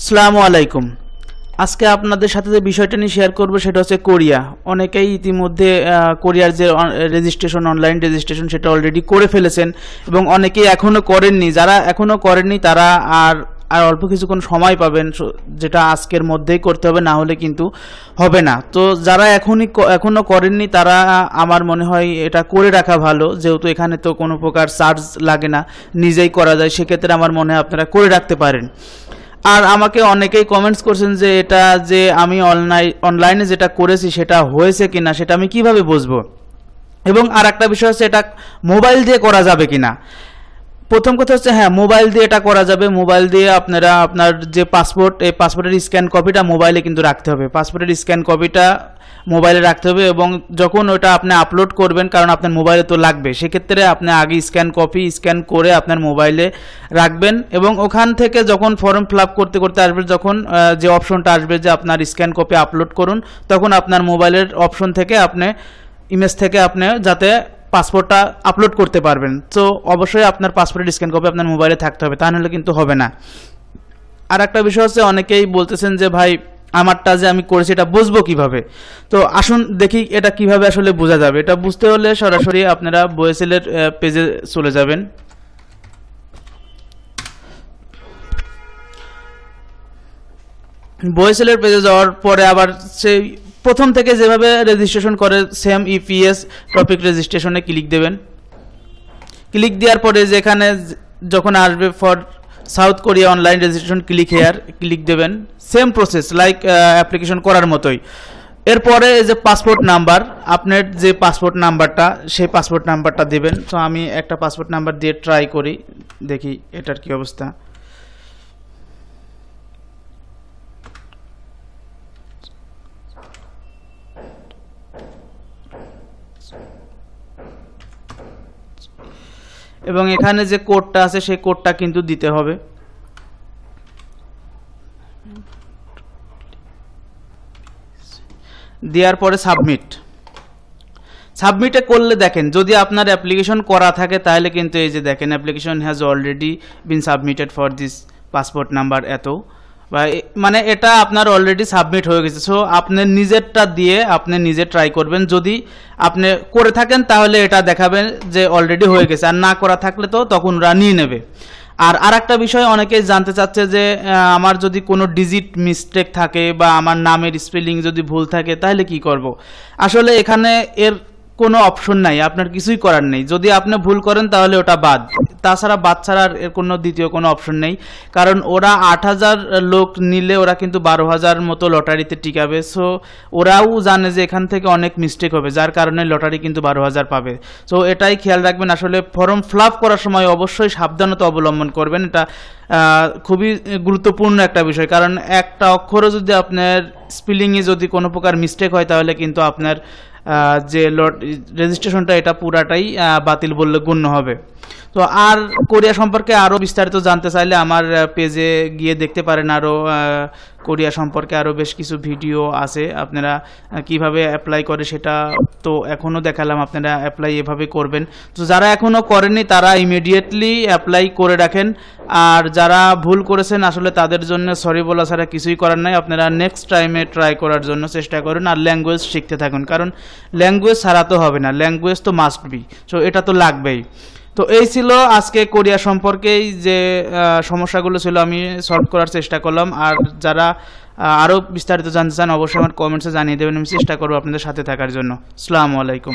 আসসালামু আলাইকুম। আজকে আপনাদের সাথে যে বিষয়টা নিয়ে শেয়ার করব সেটা হচ্ছে কোরিয়া। অনেকেই ইতিমধ্যে কোরিয়ার যে রেজিস্ট্রেশন অনলাইন রেজিস্ট্রেশন সেটা অলরেডি করে ফেলেছেন এবং অনেকেই এখনও করেননি। যারা এখনও করেননি, তারা আর আর অল্প কিছুক্ষণ সময় পাবেন যেটা আজকের মধ্যেই করতে হবে, না হলে কিন্তু হবে না। তো যারা এখনই ক- এখনও করেননি, তারা, আমার মনে হয় এটা করে রাখা ভালো। যেহেতু এখানে তো কোনো প্রকার চার্জ লাগে না, নিজেই করা যায়, সেক্ষেত্রে আমার মনে হয় আপনারা করে রাখতে পারেন। আর আমাকে অনেকেই কমেন্টস করছেন যে এটা যে আমি অনলাইন অনলাইনে যেটা করেছি সেটা হয়েছে কি না সেটা আমি কীভাবে বুঝব? এবং আর একটা বিষয় হচ্ছে এটা মোবাইল দিয়ে করা যাবে কিনা? প্রথম কথা হচ্ছে হ্যাঁ মোবাইল দিয়ে এটা করা যাবে। মোবাইল দিয়ে আপনারা আপনার যে পাসপোর্ট এই পাসপোর্টের স্ক্যান কপিটা মোবাইলে কিন্তু রাখতে হবে। পাসপোর্টের স্ক্যান কপিটা মোবাইলে রাখতে হবে এবং যখন ওটা আপনি আপলোড করবেন, কারণ আপনার মোবাইলে তো লাগবে, সেক্ষেত্রে আপনি আগে স্ক্যান কপি স্ক্যান করে আপনার মোবাইলে রাখবেন এবং ওখান থেকে যখন ফর্ম ফিল করতে করতে আসবে, যখন যে অপশনটা আসবে যে আপনার স্ক্যান কপি আপলোড করুন, তখন আপনার মোবাইলের অপশন থেকে আপনি ইমেজ থেকে আপনি যাতে পাসপোর্টটা আপলোড করতে পারবেন। তো অবশ্যই আপনার পাসপোর্টের স্ক্যান কপি আপনার মোবাইলে থাকতে হবে, তা নাহলে কিন্তু হবে না। আর একটা বিষয় হচ্ছে, অনেকেই বলতেছেন যে, ভাই, আমারটা যে আমি করেছি, এটা বুঝব কীভাবে? তো আসুন দেখি এটা কীভাবে আসলে বোঝা যাবে। এটা বুঝতে হলে সরাসরি আপনারা বয়েসেলের পেজে চলে যাবেন। বয়েসেলের পেজে যাওয়ার পরে আবার সেই প্রথম থেকে যেভাবে রেজিস্ট্রেশন করে সেম ইপিএস টপিক রেজিস্ট্রেশনে ক্লিক দেবেন। ক্লিক দেওয়ার পরে যেখানে যখন আসবে for South Korea online registration click here click দেবেন। সেম প্রসেস লাইক অ্যাপ্লিকেশন করার মতোই। এরপরে যে পাসপোর্ট নাম্বার আপনার যে পাসপোর্ট নাম্বারটা সেই পাসপোর্ট নাম্বারটা দেবেন। তো আমি একটা পাসপোর্ট নাম্বার দিয়ে ট্রাই করি, দেখি এটার কি অবস্থা। এবং এখানে যে কোডটা আছে, সেই কোডটা কিন্তু দিতে হবে। দেওয়ার পরে সাবমিট। সাবমিটে করলে দেখেন, যদি আপনার অ্যাপ্লিকেশন করা থাকে, তাহলে কিন্তু এই যে দেখেন, application has already been submitted for this passport number এত। মানে এটা আপনার অলরেডি সাবমিট হয়ে গেছে। সো আপনি নিজেরটা দিয়ে আপনি নিজে ট্রাই করবেন। যদি আপনি করে থাকেন, তাহলে এটা দেখাবেন যে অলরেডি হয়ে গেছে। আর না করা থাকলে তো তখন ওরা নিয়ে নেবে। আর আর একটা বিষয়, অনেকেই জানতে চাচ্ছে যে আমার যদি কোনো ডিজিট মিস্টেক থাকে বা আমার নামের স্পেলিং যদি ভুল থাকে, তাহলে কি করব? আসলে এখানে এর কোনো অপশন নাই, আপনার কিছুই করার নেই। যদি আপনি ভুল করেন তাহলে ওটা বাদ। তাছাড়া বাদ ছাড়া এর কোনো দ্বিতীয় কোনো অপশন নেই। কারণ ওরা আট হাজার লোক নিলে ওরা কিন্তু বারো হাজার মতো লটারিতে টিকাবে সো ওরাও জানে যে এখান থেকে অনেক মিস্টেক হবে, যার কারণে লটারি কিন্তু বারো হাজার পাবে। সো এটাই খেয়াল রাখবেন। আসলে ফর্ম ফিল করার সময় অবশ্যই সাবধানতা অবলম্বন করবেন। এটা খুবই গুরুত্বপূর্ণ একটা বিষয়। কারণ একটা অক্ষরও যদি আপনার স্পেলিংয়ে যদি কোনো প্রকার মিস্টেক হয়, তাহলে কিন্তু আপনার যে লট রেজিস্ট্রেশনটা এটা পুরাটাই বাতিল বললে গণ্য হবে। তো আর কোরিয়া সম্পর্কে আরও বিস্তারিত জানতে চাইলে আমার পেজে গিয়ে দেখতে পারেন আরও কোরিয়া সম্পর্কে আরও বেশ কিছু ভিডিও আছে। আপনারা কীভাবে অ্যাপ্লাই করে সেটা তো এখনও দেখালাম, আপনারা অ্যাপ্লাই এভাবে করবেন। তো যারা এখনও করেননি, তারা ইমিডিয়েটলি অ্যাপ্লাই করে রাখেন। আর যারা ভুল করেছেন, আসলে তাদের জন্য সরি বলা ছাড়া কিছুই করার নাই। আপনারা নেক্সট টাইমে ট্রাই করার জন্য চেষ্টা করুন আর ল্যাঙ্গুয়েজ শিখতে থাকুন। কারণ ল্যাঙ্গুয়েজ ছাড়া তো হবে না ল্যাঙ্গুয়েজ তো মাস্ট বি সো এটা তো লাগবেই। তো এই ছিল আজকে কোরিয়া সম্পর্কেই যে সমস্যাগুলো ছিল, আমি সলভ করার চেষ্টা করলাম। আর যারা আরও বিস্তারিত জানতে চান, অবশ্যই আমার কমেন্টসে জানিয়ে দেবেন। আমি চেষ্টা করব আপনাদের সাথে থাকার জন্য। আসসালামু আলাইকুম।